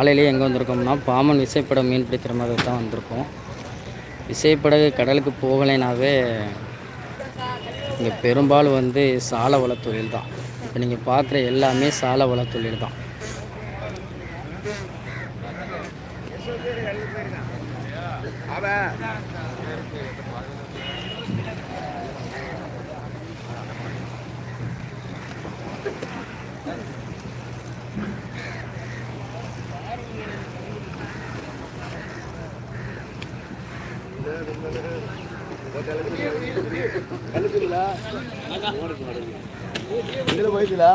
காலையிலேயே எங்கே வந்திருக்கோம்னா பாமன் விசைப்பட மீன் பிடிக்கிற மாதிரி தான் வந்திருக்கோம். விசைப்படகு கடலுக்கு போகலைனாவே இங்கே பெரும்பாலும் வந்து சால வளத்தொழில் தொழில் தான். இப்போ நீங்கள் பார்க்குற எல்லாமே சால வளத்தொழில் தான். தான் இதில் போயிட்டீங்களா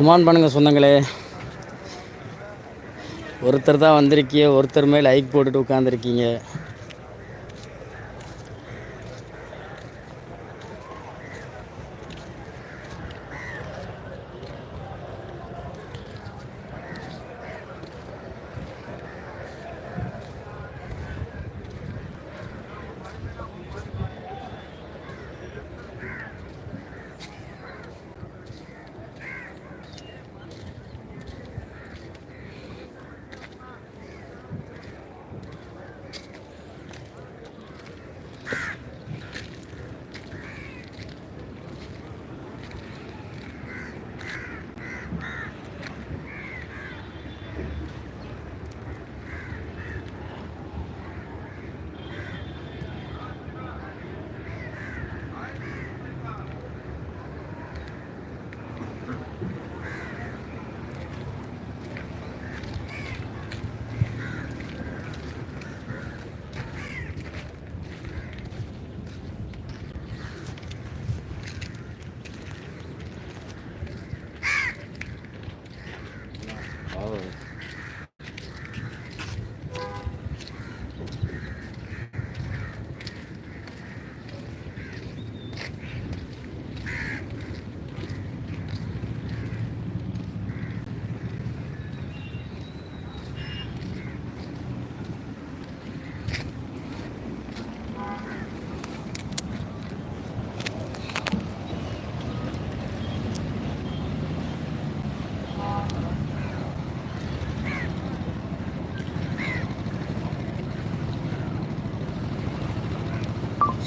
கமான் பண்ணுங்கள் சொந்தங்களே. ஒருத்தர் தான் வந்திருக்கீங்க ஒருத்தர் மேல் லைக் போட்டுட்டு உட்காந்துருக்கீங்க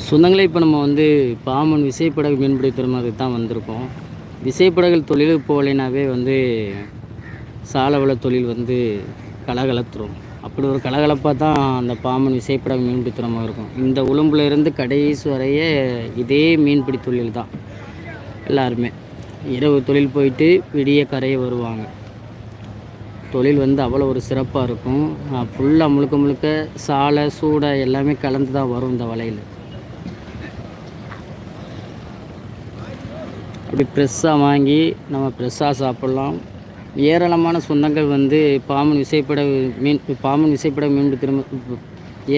சொந்தங்களே இப்போ நம்ம வந்து பாமன் விசைப்படகு மீன்பிடி துறைமுகத்துக்கு தான் வந்திருக்கோம். விசைப்படகுகள் தொழிலுக்கு போகலைனாவே வந்து சாலவள தொழில் வந்து கலகலத்துரும். அப்படி ஒரு கலகலப்பாக தான் அந்த பாமன் விசைப்படகு மீன்பிடி துறைமுகம் இருக்கும். இந்த உளும்புலேருந்து கடைசி வரைய இதே மீன்பிடி தொழில் தான். எல்லாருமே. இரவு தொழில் போயிட்டு விடிய கரையை வருவாங்க. தொழில் வந்து அவ்வளோ ஒரு சிறப்பாக இருக்கும். ஃபுல்லாக முழுக்க முழுக்க சாலை சூடை எல்லாமே கலந்து தான் வரும் இந்த வலையில். இப்படி ஃப்ரெஷ்ஷாக வாங்கி நம்ம ஃப்ரெஷ்ஷாக சாப்பிட்லாம். ஏராளமான சொந்தங்கள் வந்து பாமன் விசைப்பட மீன் பாமன் விசைப்பட மீன் திரும்ப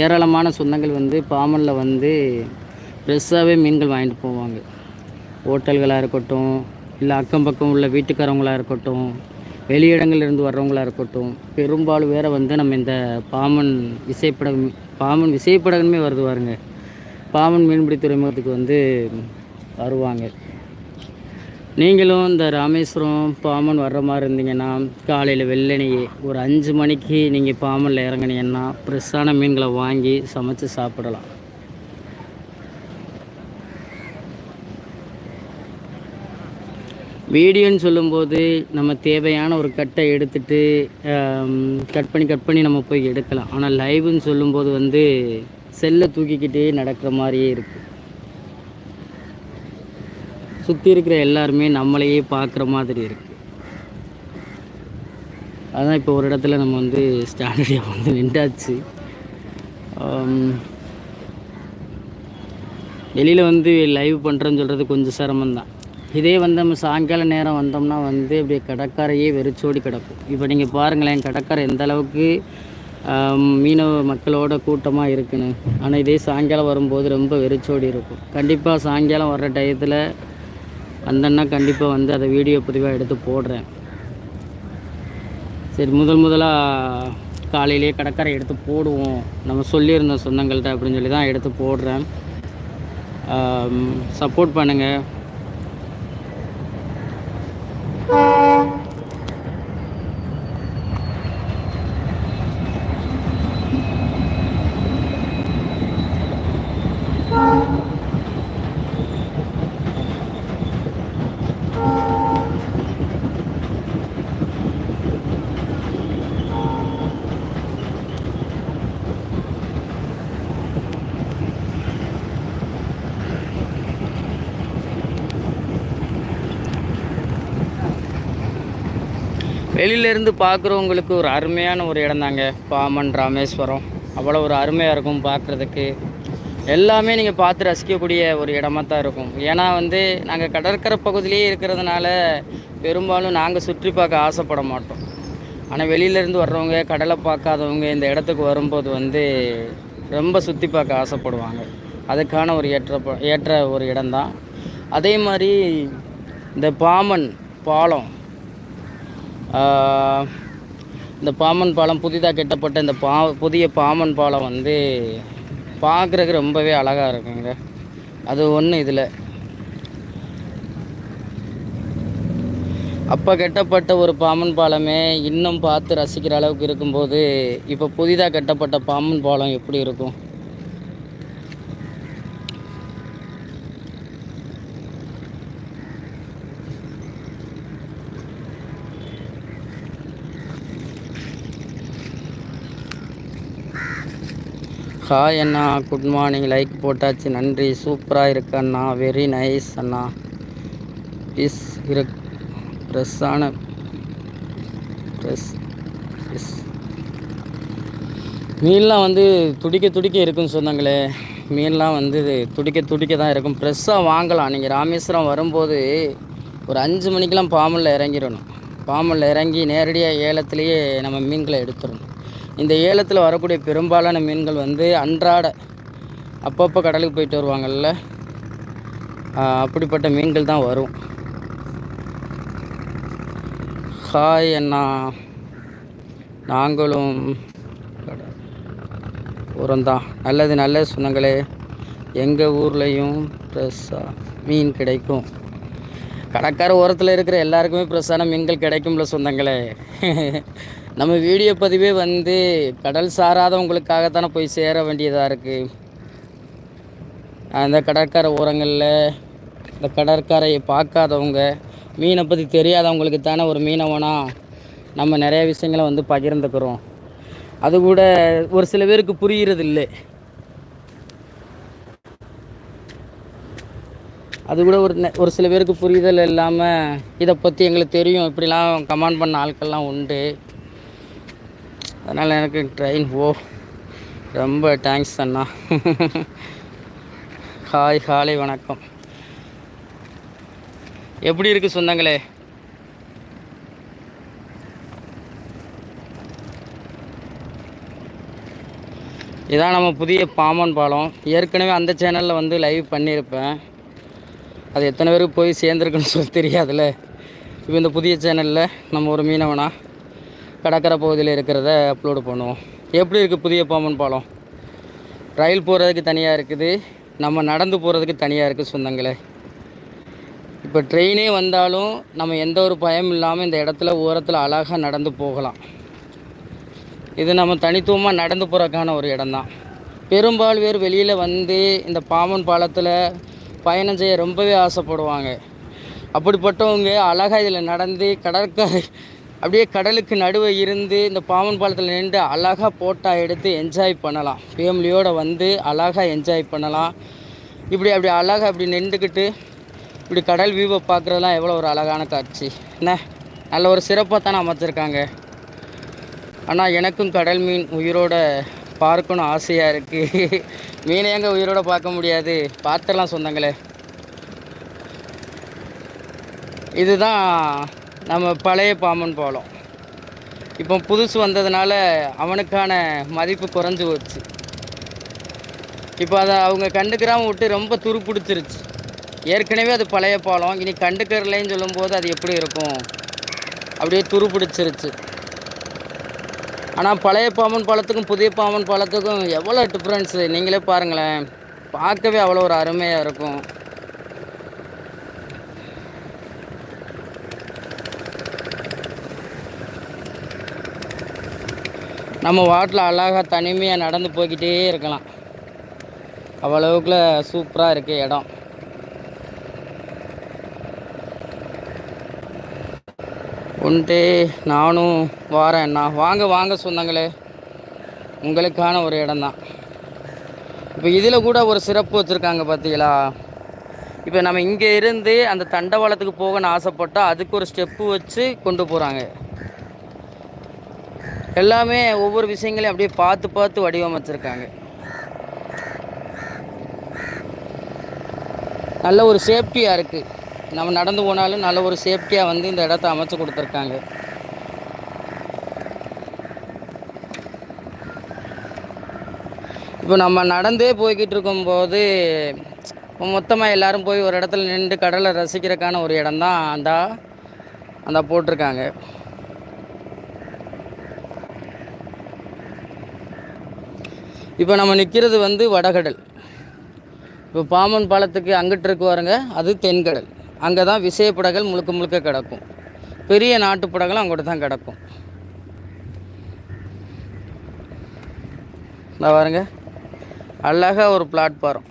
ஏராளமான சொந்தங்கள் வந்து பாமனில் வந்து ஃப்ரெஷ்ஷாகவே மீன்கள் வாங்கிட்டு போவாங்க. ஹோட்டல்களாக இருக்கட்டும் இல்லை அக்கம் பக்கம் உள்ள வீட்டுக்காரவங்களாக இருக்கட்டும் வெளியிடங்கள்லேருந்து வர்றவங்களாக இருக்கட்டும் பெரும்பாலும் வேறு வந்து நம்ம இந்த பாமன் விசைப்பட பாமன் விசைப்படகுமே வருது பாருங்க. பாமன் மீன்பிடி துறைமுகத்துக்கு வந்து வருவாங்க. நீங்களும் இந்த ராமேஸ்வரம் பாமன் வர்ற மாதிரி இருந்தீங்கன்னா காலையில் வெள்ளனையே ஒரு அஞ்சு மணிக்கு நீங்கள் பாமனில் இறங்குனீங்கன்னா ஃப்ரெஷ்ஷான மீன்களை வாங்கி சமைச்சு சாப்பிடலாம். வீடியோன்னு சொல்லும்போது நம்ம தேவையான ஒரு கட்டை எடுத்துட்டு கட் பண்ணி கட் பண்ணி நம்ம போய் எடுக்கலாம். ஆனால் லைவுன்னு சொல்லும்போது வந்து செல்லை தூக்கிக்கிட்டே நடக்கிற மாதிரியே இருக்குது சுற்றி இருக்கிற எல்லாருமே நம்மளையே பார்க்குற மாதிரி இருக்குது அதுதான் இப்போ ஒரு இடத்துல நம்ம வந்து ஸ்டாண்டர்டியாக வந்து நின்றாச்சு. வெளியில் வந்து லைவ் பண்ணுறேன்னு சொல்கிறது கொஞ்சம் சிரமந்தான் இதே வந்து நம்ம சாயங்கால நேரம் வந்தோம்னா வந்து அப்படியே கடற்கரையே வெறிச்சோடி கிடக்கும். இப்போ நீங்கள் பாருங்களேன் கடற்கரை எந்த அளவுக்கு மீனவ மக்களோட கூட்டமாக இருக்குன்னு. ஆனால் இதே சாயங்காலம் வரும்போது ரொம்ப வெறிச்சோடி இருக்கும். கண்டிப்பாக சாயங்காலம் வர்ற டயத்தில் வந்தேன்னா கண்டிப்பாக வந்து அதை வீடியோ பதிவாக எடுத்து போடுறேன். சரி முதல் முதலாக காலையிலேயே கடற்கரை எடுத்து போடுவோம். நம்ம சொல்லியிருந்தோம் சொந்தங்கள்கிட்ட அப்படின்னு சொல்லி தான் எடுத்து போடுறேன். சப்போர்ட் பண்ணுங்கள் வெளியிலேருந்து பார்க்குறவங்களுக்கு ஒரு அருமையான ஒரு இடம் தாங்க பாமன் ராமேஸ்வரம். அவ்வளோ ஒரு அருமையாக இருக்கும் பார்க்குறதுக்கு. எல்லாமே நீங்கள் பார்த்து ரசிக்கக்கூடிய ஒரு இடமா தான் இருக்கும். ஏன்னா வந்து நாங்கள் கடற்கரை பகுதியிலேயே இருக்கிறதுனால பெரும்பாலும் நாங்கள் சுற்றி பார்க்க ஆசைப்பட மாட்டோம். ஆனால் வெளியிலேருந்து வர்றவங்க கடலை பார்க்காதவங்க இந்த இடத்துக்கு வரும்போது வந்து ரொம்ப சுற்றி பார்க்க ஆசைப்படுவாங்க. அதுக்கான ஒரு ஏற்ற ஏற்ற ஒரு இடம்தான். அதே மாதிரி இந்த பாமன் பாலம் இந்த பாமன் பாலம் புதிதாக கெட்டப்பட்ட இந்த பா புதிய பாமன் பாலம் வந்து பார்க்குறதுக்கு ரொம்பவே அழகாக இருக்குங்க. அது ஒன்று இதில். அப்போ கெட்டப்பட்ட ஒரு பாமன் பாலமே இன்னும் பார்த்து ரசிக்கிற அளவுக்கு இருக்கும்போது இப்போ புதிதாக கட்டப்பட்ட பாமன் பாலம் எப்படி இருக்கும்? ஹாய் அண்ணா குட் மார்னிங் லைக் போட்டாச்சு. நன்றி. சூப்பராக இருக்கு அண்ணா. வெரி நைஸ் அண்ணா. இஸ் இரு ஃப்ரெஷ்ஷான ஃப்ரெஷ் இஸ் மீன்லாம் வந்து துடிக்க துடிக்க இருக்குன்னு சொன்னாங்களே. மீன்லாம் வந்து துடிக்க துடிக்க தான் இருக்கும். ஃப்ரெஷ்ஷாக வாங்கலாம். நீங்கள் ராமேஸ்வரம் வரும்போது ஒரு அஞ்சு மணிக்கெலாம் பாமலில் இறங்கிடணும். பாமலில் இறங்கி நேரடியாக ஏலத்துலேயே நம்ம மீன்களை எடுத்துடணும். இந்த ஏலத்தில் வரக்கூடிய பெரும்பாலான மீன்கள் வந்து அன்றாட அப்பப்போ கடலுக்கு போயிட்டு வருவாங்கள்ல அப்படிப்பட்ட மீன்கள் தான் வரும். ஹாய் அண்ணா. நாங்களும் உரம்தான். நல்லது நல்லது சொன்னங்களே. எங்கள் ஊர்லேயும் ஃப்ரெஷ்ஷாக மீன் கிடைக்கும். கடற்கரை ஓரத்தில் இருக்கிற எல்லாருக்குமே ஃப்ரெஷ்ஷான மீன்கள் கிடைக்கும்ல சொந்தங்களே நம்ம வீடியோ பதிவே வந்து கடல் சாராதவங்களுக்காகத்தானே போய் சேர வேண்டியதாக இருக்குது அந்த கடற்கரை ஓரங்களில் இந்த கடற்கரையை பார்க்காதவங்க மீனை பற்றி தெரியாதவங்களுக்கு தானே ஒரு மீனவனா நம்ம நிறைய விஷயங்களை வந்து பகிர்ந்துக்கிறோம். அது கூட ஒரு சில பேருக்கு புரிகிறது இல்லை அது கூட ஒரு நெ- ஒரு சில பேருக்கு புரிதல் இல்லாமல் இதை பற்றி எங்களுக்கு தெரியும். இப்படிலாம் கமெண்ட் பண்ண ஆட்கள்லாம் உண்டு. அதனால் எனக்கு ட்ரெயின் ஓ ரொம்ப தேங்க்ஸ் அண்ணா. ஹாய் ஹாலை வணக்கம். எப்படி இருக்குது சொந்தங்களே? இதான் நம்ம புதிய பாமன் பாலம். ஏற்கனவே அந்த சேனலில் வந்து லைவ் பண்ணியிருப்பேன். அது எத்தனை பேருக்கு போய் சேர்ந்துருக்குன்னு சொல்லி தெரியாதுல்ல. இப்போ இந்த புதிய சேனலில் நம்ம ஒரு மீனவனா? கடற்கரை பகுதியில் இருக்கிறத அப்லோடு பண்ணுவோம். எப்படி இருக்குது புதிய பாம்பன் பாலம்? ரயில் போகிறதுக்கு தனியாக இருக்குது. நம்ம நடந்து போகிறதுக்கு தனியாக இருக்குது சொந்தங்களே. இப்போ ட்ரெயினே வந்தாலும் நம்ம எந்த ஒரு பயம் இல்லாமல் இந்த இடத்துல ஓரத்தில் அழகாக நடந்து போகலாம். இது நம்ம தனித்துவமாக நடந்து போகிறக்கான ஒரு இடம்தான். பெரும்பாலும் பேர் வெளியில் வந்து இந்த பாமன் பாலத்தில் பயணம் செய்ய ரொம்பவே ஆசைப்படுவாங்க. அப்படிப்பட்டவங்க அழகாக இதில் நடந்து கடற்கரை அப்படியே கடலுக்கு நடுவே இருந்து இந்த பாமன் பாலத்தில் நின்று அழகாக போட்டா எடுத்து என்ஜாய் பண்ணலாம். ஃபேமிலியோடு வந்து அழகாக என்ஜாய் பண்ணலாம். இப்படி அப்படி அழகாக அப்படி நின்றுக்கிட்டு இப்படி கடல் வியூவை பார்க்குறதுலாம் எவ்வளோ ஒரு அழகான காட்சி. என்ன? நல்ல ஒரு சிறப்பாக தானே அமைச்சிருக்காங்க. ஆனால் எனக்கும் கடல் மீன் உயிரோட பார்க்கணும் ஆசையாக இருக்குது மீனை எங்கே உயிரோட பார்க்க முடியாது? பார்த்துடலாம் சொந்தங்களே. இதுதான் நம்ம பழைய பாம்பன் பாலம். இப்போ புதுசு வந்ததுனால அவனுக்கான மதிப்பு குறைஞ்சி போச்சு. இப்போ அதை அவங்க கண்டுக்கிறாம விட்டு ரொம்ப துரு பிடிச்சிருச்சு ஏற்கனவே அது பழைய பாலம். இனி கண்டுக்கறலைன்னு சொல்லும்போது அது எப்படி இருக்கும்? அப்படியே துரு பிடிச்சிருச்சு ஆனால் பழைய பாம்பன் பாலத்துக்கும் புதிய பாம்பன் பாலத்துக்கும் எவ்வளோ டிஃப்ரென்ஸு நீங்களே பாருங்களேன். பார்க்கவே அவ்வளோ ஒரு அருமையாக இருக்கும். நம்ம வாட்டில் அழகாக தனிமையாக நடந்து போய்கிட்டே இருக்கலாம். அவ்வளவுக்குள்ள சூப்பராக இருக்குது இடம். உண்டு நானும் வாரேன் நான் வாங்க வாங்க சொந்தங்களே. உங்களுக்கான ஒரு இடம்தான். இப்போ இதில் கூட ஒரு சிறப்பு வச்சுருக்காங்க பார்த்தீங்களா இப்போ நம்ம இங்கே இருந்து அந்த தண்டவாளத்துக்கு போகணும்னு ஆசைப்பட்டால் அதுக்கு ஒரு ஸ்டெப்பு வச்சு கொண்டு போகிறாங்க எல்லாமே ஒவ்வொரு விஷயங்களையும் அப்படியே பார்த்து பார்த்து வடிவமைச்சிருக்காங்க. நல்ல ஒரு சேஃப்டியாக இருக்குது நம்ம நடந்து போனாலும் நல்ல ஒரு சேஃப்டியாக வந்து இந்த இடத்த அமைச்சு கொடுத்துருக்காங்க. இப்போ நம்ம நடந்தே போய்கிட்டு இருக்கும்போது மொத்தமாக எல்லாரும் போய் ஒரு இடத்துல நின்று கடலை ரசிக்கிறதுக்கான ஒரு இடம்தான் அந்த அந்த போட்டிருக்காங்க. இப்போ நம்ம நிற்கிறது வந்து வடகடல். இப்போ பாம்பன் பாலத்துக்கு அங்கிட்டு இருக்கு பாருங்க அது தென்கடல். அங்கே தான் விசைப்படகள் முழுக்க முழுக்க கிடக்கும். பெரிய நாட்டுப்படகளும் படகுலாம் தான் கிடக்கும். இந்த பாருங்க அழகாக ஒரு பிளாட்ஃபாரம்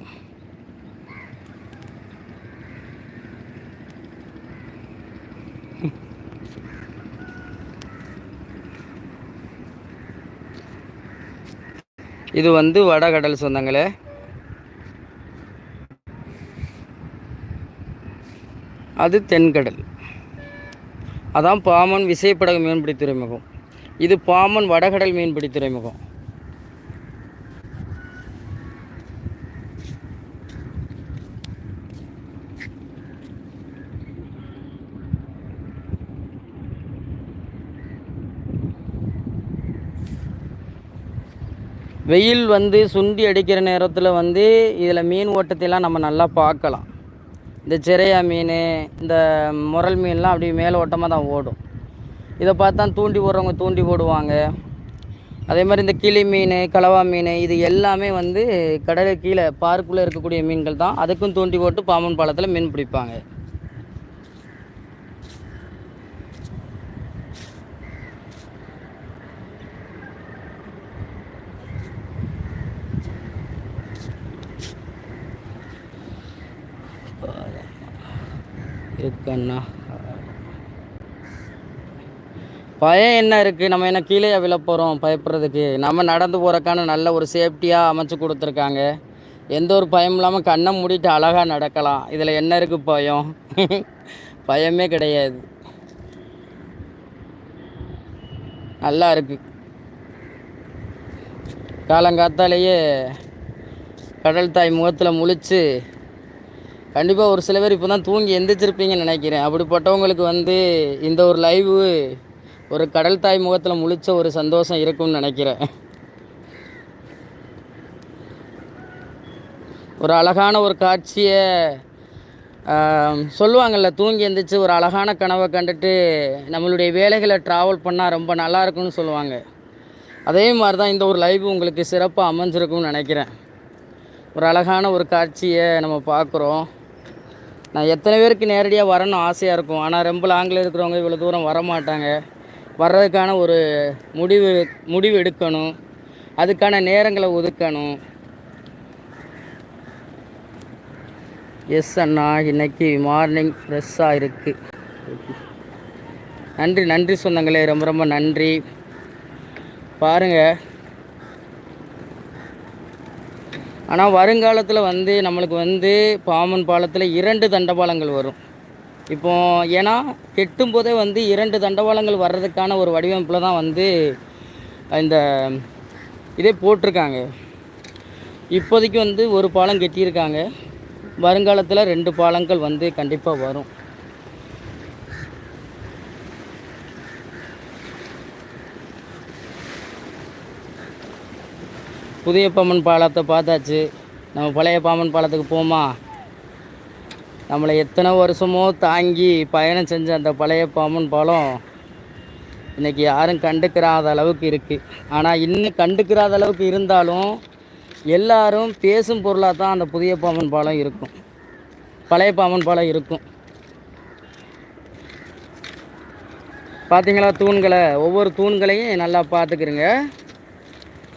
இது வந்து வடகடல் சொந்தங்களே. அது தென்கடல் அதான் பாமன் விசைப்படகு மீன்பிடி துறைமுகம். இது பாமன் வடகடல் மீன்பிடி துறைமுகம். வெயில் வந்து சுண்டி அடிக்கிற நேரத்தில் வந்து இதில் மீன் ஓட்டத்தையெல்லாம் நம்ம நல்லா பார்க்கலாம். இந்த சிறையா மீன் இந்த முரல் மீன்லாம் அப்படியே மேலே ஓட்டமாக தான் ஓடும். இதை பார்த்தா தூண்டி போடுறவங்க தூண்டி போடுவாங்க. அதே மாதிரி இந்த கிளி மீன் கலவா மீன் இது எல்லாமே வந்து கடலுக்கு கீழே பார்க்குள்ளே இருக்கக்கூடிய மீன்கள் தான். அதுக்கும் தூண்டி போட்டு பாம்பன் பாலத்தில் மீன் பிடிப்பாங்க. இருக்கண்ணா பயம் என்ன இருக்குது நம்ம என்ன கீழே விழ போகிறோம் பயப்படுறதுக்கு. நம்ம நடந்து போகிறக்கான நல்ல ஒரு சேஃப்டியாக அமைச்சு கொடுத்துருக்காங்க. எந்த ஒரு பயம் இல்லாமல் கண்ணை மூடிட்டு அழகாக நடக்கலாம். இதில் என்ன இருக்குது பயம்? பயமே கிடையாது. நல்லா இருக்குது காலங்காத்தாலேயே கடல் தாய் முகத்தில் முழிச்சு கண்டிப்பாக ஒரு சில பேர் இப்போ தான் தூங்கி எந்திரிச்சிருப்பீங்கன்னு நினைக்கிறேன். அப்படிப்பட்டவங்களுக்கு வந்து இந்த ஒரு லைவு ஒரு கடல் தாய் முகத்தில் முழிச்ச ஒரு சந்தோஷம் இருக்கும்னு நினைக்கிறேன். ஒரு அழகான ஒரு காட்சியை சொல்லுவாங்கள்ல தூங்கி எந்திரிச்சு ஒரு அழகான கனவை கண்டுட்டு நம்மளுடைய வேலைகளை ட்ராவல் பண்ணால் ரொம்ப நல்லா இருக்கும்னு சொல்லுவாங்க. அதே மாதிரி தான் இந்த ஒரு லைவ் உங்களுக்கு சிறப்பாக அமைஞ்சிருக்கும்னு நினைக்கிறேன். ஒரு அழகான ஒரு காட்சியை நம்ம பார்க்குறோம். நான் எத்தனை பேருக்கு நேரடியாக வரணும் ஆசையாக இருக்கும். ஆனால் ரொம்ப லாங்கில் இருக்கிறவங்க இவ்வளோ தூரம் வர மாட்டாங்க வர்றதுக்கான ஒரு முடிவு முடிவு எடுக்கணும். அதுக்கான நேரங்களை ஒதுக்கணும். எஸ் அண்ணா இன்னைக்கு மார்னிங் ஃப்ரெஷ்ஷாக இருக்குது நன்றி நன்றி சொந்தங்களே. ரொம்ப ரொம்ப நன்றி. பாருங்கள் ஆனால் வருங்காலத்தில் வந்து நம்மளுக்கு வந்து பாமன் பாலத்தில் இரண்டு தண்டவாளங்கள் வரும். இப்போ ஏன்னா கெட்டும் போதே வந்து இரண்டு தண்டவாளங்கள் வர்றதுக்கான ஒரு வடிவமைப்பில் தான் வந்து இந்த இதே போட்டிருக்காங்க. இப்போதைக்கு வந்து ஒரு பாலம் கெட்டியிருக்காங்க. வருங்காலத்தில் ரெண்டு பாலங்கள் வந்து கண்டிப்பாக வரும். புதிய பாம்பன் பாலத்தை பார்த்தாச்சு. நம்ம பழைய பாமன் பாலத்துக்கு போமா? நம்மளை எத்தனை வருஷமோ தாங்கி பயணம் செஞ்ச அந்த பழைய பாம்பன் பாலம் இன்றைக்கி யாரும் கண்டுக்கிறாத அளவுக்கு இருக்குது ஆனால் இன்னும் கண்டுக்கிறாத அளவுக்கு இருந்தாலும் எல்லாரும் பேசும் பொருளாக தான் அந்த புதிய பாம்பன் பாலம் இருக்கும். பழைய பாமன் பாலம் இருக்கும். பார்த்தீங்களா தூண்களை? ஒவ்வொரு தூண்களையும் நல்லா பார்த்துக்கிறங்க.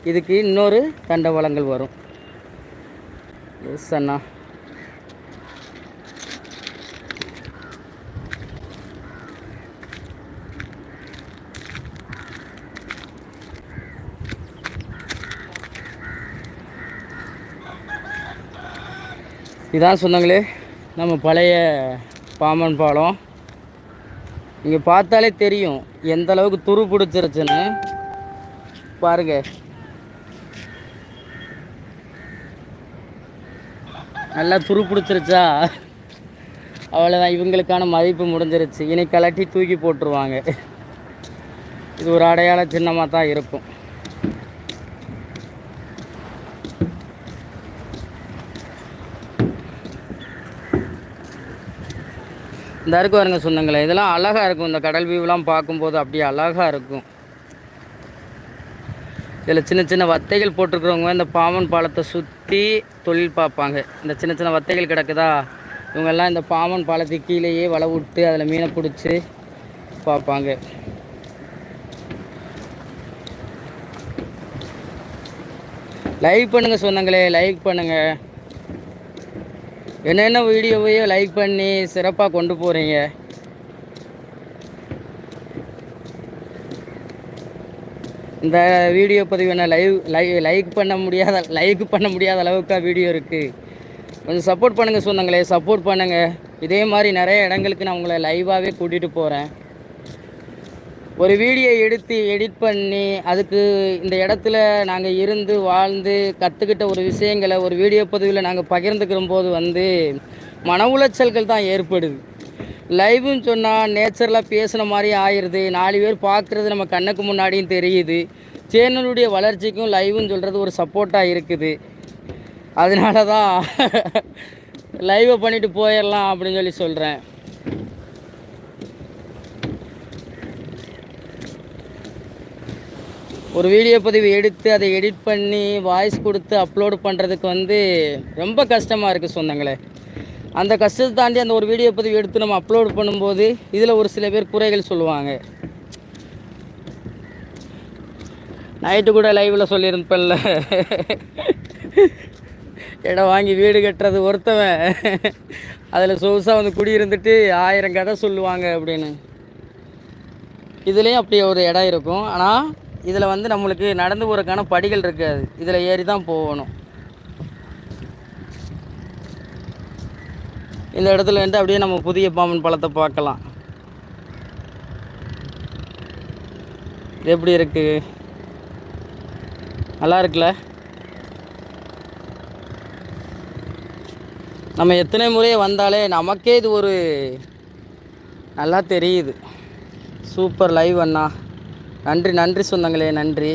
இதுக்கு இன்னொரு தண்டவாளங்கள் வரும். எஸ் அண்ணா. இதான் சொன்னாங்களே நம்ம பழைய பாம்பன் பாலம். இங்கே பார்த்தாலே தெரியும் எந்த அளவுக்கு துரு பிடிச்சிருச்சுன்னு. பாருங்க. நல்லா துரு பிடிச்சிருச்சா அவ்வளோதான் இவங்களுக்கான மதிப்பு முடிஞ்சிருச்சு. இனி கலட்டி தூக்கி போட்டுருவாங்க. இது ஒரு அடையாள சின்னமாக தான் இருக்கும். இந்த இருக்கு பாருங்க சொந்தங்களே இதெல்லாம் அழகாக இருக்கும். இந்த கடல் வியூலாம் பார்க்கும்போது அப்படியே அழகாக இருக்கும். இதில் சின்ன சின்ன வத்தைகள் போட்டிருக்கிறவங்க இந்த பாமன் பாலத்தை சுற்றி தொழில் பார்ப்பாங்க. இந்த சின்ன சின்ன வத்தைகள் கிடக்குதா? இவங்கெல்லாம் இந்த பாமன் பாலத்துக்கு கீழேயே வலை விட்டு அதில் மீனை பிடிச்சி பார்ப்பாங்க. லைக் பண்ணுங்கள் சொந்தங்களே லைக் பண்ணுங்கள் என்னென்ன வீடியோவையோ லைக் பண்ணி சிறப்பாக கொண்டு போகிறீங்க இந்த வீடியோ பதிவு என்ன? லைவ் லைவ் லைக் பண்ண முடியாத லைக் பண்ண முடியாத அளவுக்கு வீடியோ இருக்குது கொஞ்சம் சப்போர்ட் பண்ணுங்கள் சொந்தங்களே சப்போர்ட் பண்ணுங்கள் இதே மாதிரி நிறைய இடங்களுக்கு நான் உங்களை லைவாகவே கூட்டிகிட்டு போகிறேன் ஒரு வீடியோ எடுத்து எடிட் பண்ணி அதுக்கு இந்த இடத்துல நாங்கள் இருந்து வாழ்ந்து கற்றுக்கிட்ட ஒரு விஷயங்களை ஒரு வீடியோ பதிவில் நாங்கள் பகிர்ந்துக்கிற போது வந்து மன உளைச்சல்கள் தான் ஏற்படுது. லைவ்னு சொன்னால் நேச்சுரலாக பேசுன மாதிரி ஆயிடுது நாலு பேர் பார்க்குறது நம்ம கண்ணுக்கு முன்னாடியும் தெரியுது. சேனலுடைய வளர்ச்சிக்கும் லைவுன்னு சொல்கிறது ஒரு சப்போர்ட்டாக இருக்குது. அதனால தான் லைவை பண்ணிட்டு போயிடலாம் அப்படின்னு சொல்லி சொல்கிறேன் ஒரு வீடியோ பதிவு எடுத்து அதை எடிட் பண்ணி வாய்ஸ் கொடுத்து அப்லோடு பண்ணுறதுக்கு வந்து ரொம்ப கஷ்டமாக இருக்குது சொந்தங்களே. அந்த கஷ்டத்தை தாண்டி அந்த ஒரு வீடியோ பதிவு எடுத்து நம்ம அப்லோட் பண்ணும்போது இதில் ஒரு சில பேர் குறைகள் சொல்லுவாங்க. நைட்டு கூட லைவில் சொல்லியிருப்பேன்ல. இடம் வாங்கி வீடு கட்டுறது ஒருத்தவன். அதில் சொகுசாக வந்து குடியிருந்துட்டு ஆயிரம் கதை சொல்லுவாங்க அப்படின்னு. இதுலேயும் அப்படி ஒரு இடம் இருக்கும். ஆனால் இதில் வந்து நம்மளுக்கு நடந்து போகிறதுக்கான படிகள் இருக்காது. இதில் ஏறி தான் போகணும். இந்த இடத்துல வந்து அப்படியே நம்ம புதிய பாம்பன் பழத்தை பார்க்கலாம். எப்படி இருக்கு? நல்லா இருக்குல்ல? நம்ம எத்தனை முறை வந்தாலே நமக்கே இது ஒரு நல்லா தெரியுது. சூப்பர் லைவ் அண்ணா. நன்றி நன்றி சொந்தங்களே நன்றி.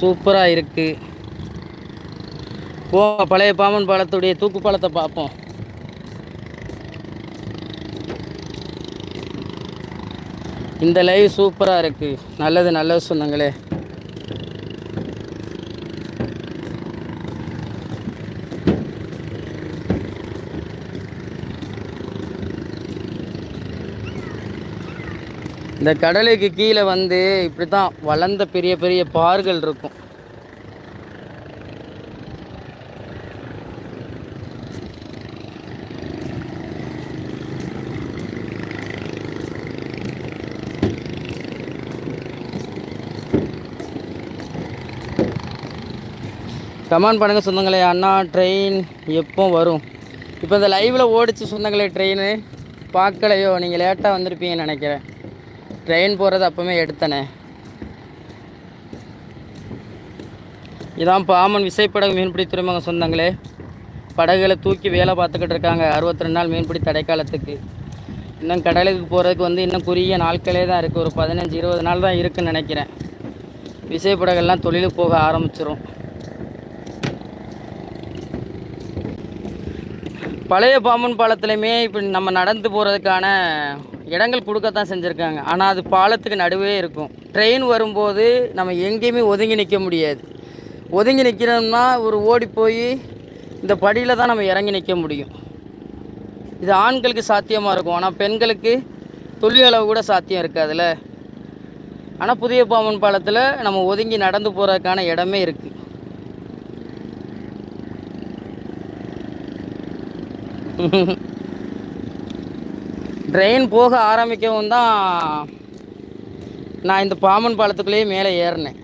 சூப்பராக இருக்குது போ பழைய பாம்பன் பாலத்துடைய தூக்கு பாலத்தை பார்ப்போம். இந்த லைவ் சூப்பராக இருக்குது நல்லது நல்லது சொன்னாங்களே. இந்த கடலுக்கு கீழே வந்து இப்படி தான் வளர்ந்த பெரிய பெரிய பார்கள் இருக்கும். கமெண்ட் பண்ணுங்கள் சொந்தங்களே அண்ணா ட்ரெயின் எப்போ வரும்? இப்போ இந்த லைவில் ஓடிச்சு சொந்தங்களே ட்ரெயின் பார்க்கலையோ நீங்கள் லேட்டாக வந்திருப்பீங்கன்னு நினைக்கிறேன். ட்ரெயின் போகிறது அப்போவே எடுத்தனே. இதான் பாமன் விசைப்படகு மீன்பிடி துறைமுக சொந்தங்களே படகுகளை தூக்கி வேலை பார்த்துக்கிட்டு இருக்காங்க. அறுபத்தி ரெண்டு நாள் மீன்பிடி தடைக்காலத்துக்கு. இன்னும் கடலுக்கு போகிறதுக்கு வந்து இன்னும் குறுகிய நாட்களே தான் இருக்குது ஒரு பதினஞ்சு இருபது நாள் தான் இருக்குன்னு நினைக்கிறேன். விசைப்படகெல்லாம் தொழிலுக்கு போக ஆரம்பிச்சிடும் பழைய பாம்பன் பாலத்துலையுமே இப்போ நம்ம நடந்து போகிறதுக்கான இடங்கள் கொடுக்கத்தான் செஞ்சுருக்காங்க. ஆனால் அது பாலத்துக்கு நடுவே இருக்கும். ட்ரெயின் வரும்போது நம்ம எங்கேயுமே ஒதுங்கி நிற்க முடியாது. ஒதுங்கி நிற்கிறோம்னா ஒரு ஓடி போய் இந்த படியில் தான் நம்ம இறங்கி நிற்க முடியும். இது ஆண்களுக்கு சாத்தியமாக இருக்கும். ஆனால் பெண்களுக்கு துளி கூட சாத்தியம் இருக்காதுல்ல. ஆனால் புதிய பாம்பன் பாலத்தில் நம்ம ஒதுங்கி நடந்து போகிறதுக்கான இடமே இருக்குது ட்ரெயின் போக ஆரம்பிக்கவும் தான் நான் இந்த பாம்பன் பாலத்துக்குள்ளேயே மேலே ஏறினேன்.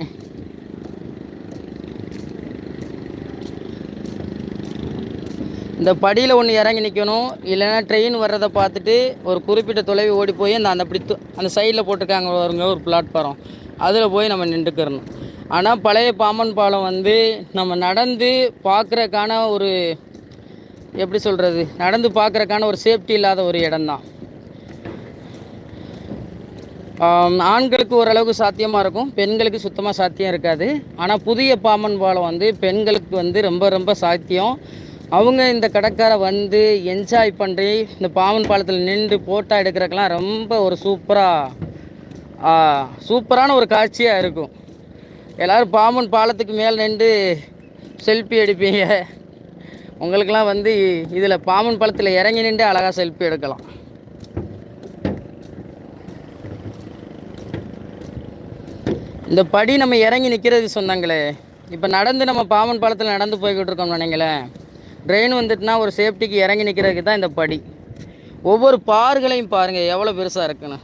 இந்த படியில் ஒன்று இறங்கி நிற்கணும் இல்லைன்னா ட்ரெயின் வர்றதை பார்த்துட்டு ஒரு குறிப்பிட்ட தொலைவு ஓடி போய் அந்த அந்த அப்படி அந்த சைடில் போட்டிருக்காங்க வருங்க ஒரு பிளாட்ஃபாரம் அதில் போய் நம்ம நின்றுக்கிறணும். ஆனால் பழைய பாம்பன் பாலம் வந்து நம்ம நடந்து பார்க்குறக்கான ஒரு எப்படி சொல்கிறது நடந்து பார்க்குறக்கான ஒரு சேஃப்டி இல்லாத ஒரு இடம்தான். ஆண்களுக்கு ஓரளவுக்கு சாத்தியமாக இருக்கும். பெண்களுக்கு சுத்தமாக சாத்தியம் இருக்காது. ஆனால் புதிய பாம்பன் பாலம் வந்து பெண்களுக்கு வந்து ரொம்ப ரொம்ப சாத்தியம். அவங்க இந்த கடற்கரை வந்து என்ஜாய் பண்ணி இந்த பாம்பன் பாலத்தில் நின்று ஃபோட்டோ எடுக்கிறக்கெல்லாம் ரொம்ப ஒரு சூப்பராக சூப்பரான ஒரு காட்சியாக இருக்கும். எல்லோரும் பாம்பன் பாலத்துக்கு மேலே நின்று செல்ஃபி எடுப்பீங்க. உங்களுக்கெல்லாம் வந்து இதில் பாம்பன் பழத்தில் இறங்கி நின்று அழகாக செல்ஃபி எடுக்கலாம். இந்த படி நம்ம இறங்கி நிற்கிறது சொன்னாங்களே. இப்போ நடந்து நம்ம பாம்பன் பாலத்தில் நடந்து போய்கிட்டு இருக்கோம் நினைங்களேன். ட்ரெயின் வந்துட்டுனா ஒரு சேஃப்டிக்கு இறங்கி நிற்கிறதுக்கு தான் இந்த படி. ஒவ்வொரு பாறுகளையும் பாருங்கள் எவ்வளோ பெருசாக இருக்குன்னு.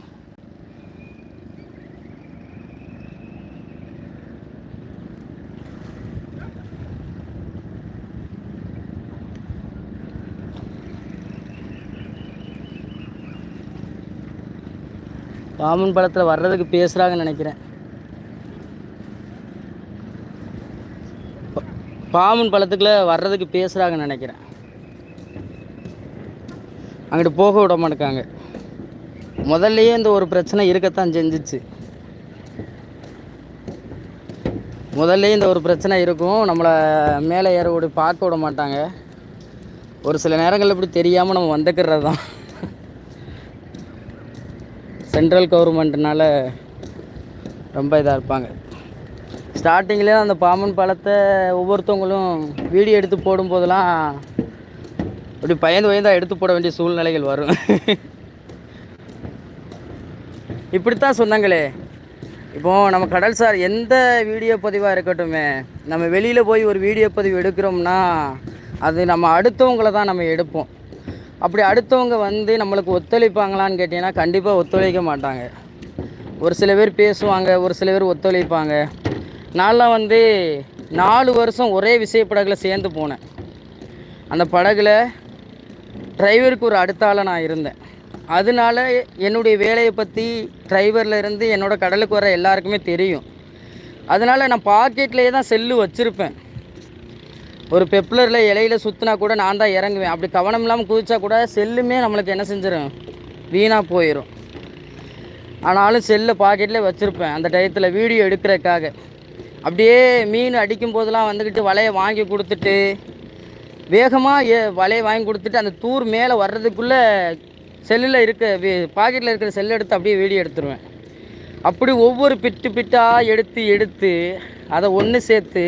பாம்பன் படத்தில் வர்றதுக்கு பேசுகிறாங்கன்னு நினைக்கிறேன். பாமன் பழத்துக்குள்ளே வர்றதுக்கு பேசுகிறாங்கன்னு நினைக்கிறேன். அங்கிட்டு போக விட மாட்டேக்காங்க முதல்லையே இந்த ஒரு பிரச்சனை இருக்கத்தான் செஞ்சுச்சு. முதல்லயே இந்த ஒரு பிரச்சனை இருக்கும். நம்மளை மேலே ஏற விட பார்க்க விட மாட்டாங்க. ஒரு சில நேரங்களில் இப்படி தெரியாமல் நம்ம வந்துக்கிறது தான் சென்ட்ரல் கவர்மெண்ட்னால ரொம்ப இதாக இருப்பாங்க. ஸ்டார்டிங்லேயே அந்த பாம்பன் பழத்தை ஒவ்வொருத்தவங்களும் வீடியோ எடுத்து போடும்போதெல்லாம் அப்படி பயந்து பயந்தா எடுத்து போட வேண்டிய சூழ்நிலைகள் வரும். இப்படித்தான் சொன்னாங்களே. இப்போது நம்ம கடல் சார் எந்த வீடியோ பதிவாக இருக்கட்டுமே நம்ம வெளியில் போய் ஒரு வீடியோ பதிவு எடுக்கிறோம்னா அது நம்ம அடுத்தவங்கள தான் நம்ம எடுப்போம். அப்படி அடுத்தவங்க வந்து நம்மளுக்கு ஒத்துழைப்பாங்களான்னு கேட்டிங்கன்னா கண்டிப்பாக ஒத்துழைக்க மாட்டாங்க. ஒரு சில பேர் பேசுவாங்க ஒரு சில பேர் ஒத்துழைப்பாங்க. நான்லாம் வந்து நாலு வருஷம் ஒரே விசைப்படகுல சேர்ந்து போனேன். அந்த படகுல டிரைவருக்கு ஒரு அடுத்த ஆளாக நான் இருந்தேன். அதனால என்னுடைய வேலையை பற்றி டிரைவரில் இருந்து என்னோட கடலுக்கு வர எல்லாருக்குமே தெரியும். அதனால் நான் பாக்கெட்லேயே தான் செல்லு வச்சுருப்பேன். ஒரு பெப்ளரில் இலையில சுற்றினா கூட நான் தான் இறங்குவேன். அப்படி கவனம் இல்லாமல் குதிச்சா கூட செல்லுமே நம்மளுக்கு என்ன செஞ்சிடும் வீணாக போயிடும் ஆனாலும் செல்லை பாக்கெட்டில் வச்சுருப்பேன். அந்த டயத்தில் வீடியோ எடுக்கிறதுக்காக. அப்படியே மீன் அடிக்கும் போதெல்லாம் வந்துக்கிட்டு வலையை வாங்கி கொடுத்துட்டு வேகமாக வலையை வாங்கி கொடுத்துட்டு அந்த தூர் மேலே வர்றதுக்குள்ளே செல்லில் இருக்க பாக்கெட்டில் இருக்கிற செல்லை எடுத்து அப்படியே வீடியோ எடுத்துருவேன். அப்படி ஒவ்வொரு பிட்டு பிட்டாக எடுத்து எடுத்து அதை ஒன்று சேர்த்து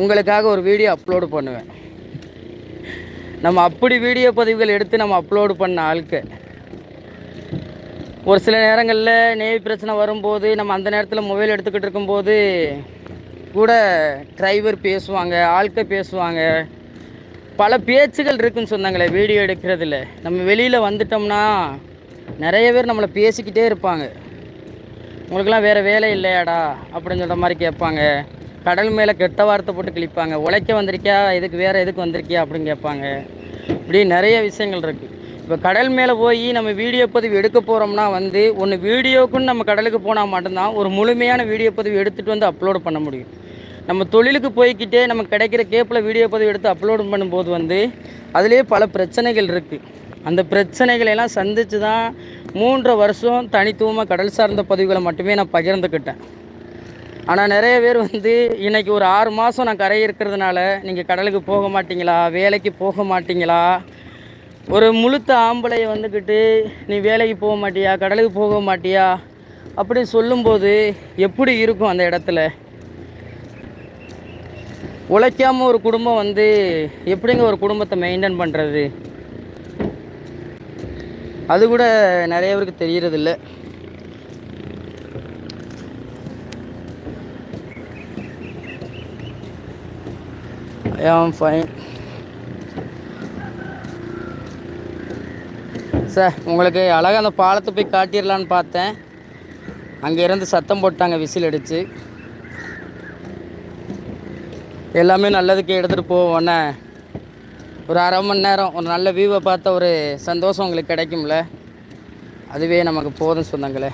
உங்களுக்காக ஒரு வீடியோ அப்லோடு பண்ணுவேன். நம்ம அப்படி வீடியோ பதிவுகள் எடுத்து நம்ம அப்லோடு பண்ண ஆளுக்கு. ஒரு சில நேரங்களில் நேவி பிரச்சனை வரும்போது நம்ம அந்த நேரத்தில் மொபைல் எடுத்துக்கிட்டு இருக்கும்போது கூட டிரைவர் பேசுவாங்க ஆட்கள் பேசுவாங்க. பல பேச்சுகள் இருக்குன்னு சொன்னாங்களே வீடியோ எடுக்கிறதுல. நம்ம வெளியில் வந்துட்டோம்னா நிறைய பேர் நம்மளை பேசிக்கிட்டே இருப்பாங்க. உங்களுக்கெல்லாம் வேறு வேலை இல்லையாடா? அப்படின்னு சொல்கிற மாதிரி கேட்பாங்க. கடல் மேலே கெட்ட வார்த்தை போட்டு கிழிப்பாங்க. உழைக்க வந்திருக்கியா? எதுக்கு வேறு எதுக்கு வந்திருக்கியா? அப்படின்னு கேட்பாங்க. இப்படி நிறைய விஷயங்கள் இருக்குது இப்போ கடல் மேலே போய் நம்ம வீடியோ பதிவு எடுக்க போகிறோம்னா வந்து ஒன்று வீடியோக்குன்னு நம்ம கடலுக்கு போனால் மட்டும்தான் ஒரு முழுமையான வீடியோ பதிவு எடுத்துகிட்டு வந்து அப்லோடு பண்ண முடியும். நம்ம தொழிலுக்கு போய்க்கிட்டே நம்ம கிடைக்கிற கேப்பில் வீடியோ பதிவு எடுத்து அப்லோடு பண்ணும்போது வந்து அதுலேயே பல பிரச்சனைகள் இருக்குது அந்த பிரச்சனைகளெல்லாம் சந்தித்து தான் மூன்றரை வருஷம் தனித்துவமாக கடல் சார்ந்த பதிவுகளை மட்டுமே நான் பகிர்ந்துக்கிட்டேன் ஆனால் நிறைய பேர் வந்து இன்னைக்கு ஒரு ஆறு மாதம் நான் கரை இருக்கிறதுனால நீங்கள் கடலுக்கு போக மாட்டீங்களா? வேலைக்கு போக மாட்டிங்களா? ஒரு முழுத்த ஆம்பளையை வந்துக்கிட்டு நீ வேலைக்கு போக மாட்டியா? கடலுக்கு போக மாட்டியா? அப்படின்னு சொல்லும்போது எப்படி இருக்கும் அந்த இடத்துல? உழைக்காம ஒரு குடும்பம் வந்து எப்படிங்க ஒரு குடும்பத்தை மெயின்டைன் பண்ணுறது அது கூட நிறைய பேருக்கு தெரியறதில்லை. ஐ ஃபைன் சார் உங்களுக்கு அழகாக அந்த பாலத்தை போய் காட்டிடலான்னு பார்த்தேன். அங்கே இருந்து சத்தம் போட்டாங்க விசில் அடித்து எல்லாமே நல்லதுக்கு எடுத்துகிட்டு போவோண்ணே ஒரு அரை மணி நேரம் ஒரு நல்ல வியூவை பார்த்த ஒரு சந்தோஷம் உங்களுக்கு கிடைக்கும்ல. அதுவே நமக்கு போதும் சொன்னாங்களே.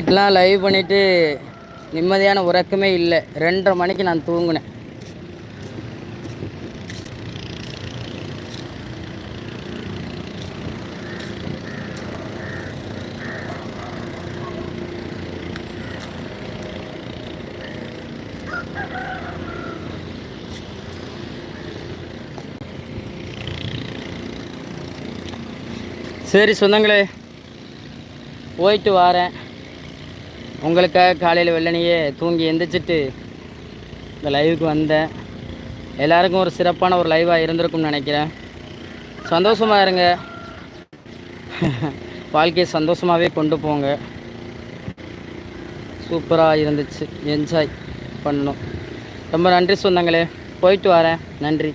நைட்லாம் லைவ் பண்ணிவிட்டு நிம்மதியான உறக்கமே இல்லை. ரெண்டரை மணிக்கு நான் தூங்கினேன். சரி சொந்தங்களே போயிட்டு வாரேன். உங்களுக்காக காலையில் வெள்ளனையே தூங்கி எந்திரிச்சிட்டு இந்த லைவுக்கு வந்தேன். எல்லாருக்கும் ஒரு சிறப்பான ஒரு லைவாக இருந்திருக்கும்னு நினைக்கிறேன். சந்தோஷமாக இருங்க. வாழ்க்கையை சந்தோஷமாகவே கொண்டு போங்க. சூப்பராக இருந்துச்சு. என்ஜாய் பண்ணணும். ரொம்ப நன்றி சொந்தங்களே. போயிட்டு வரேன். நன்றி.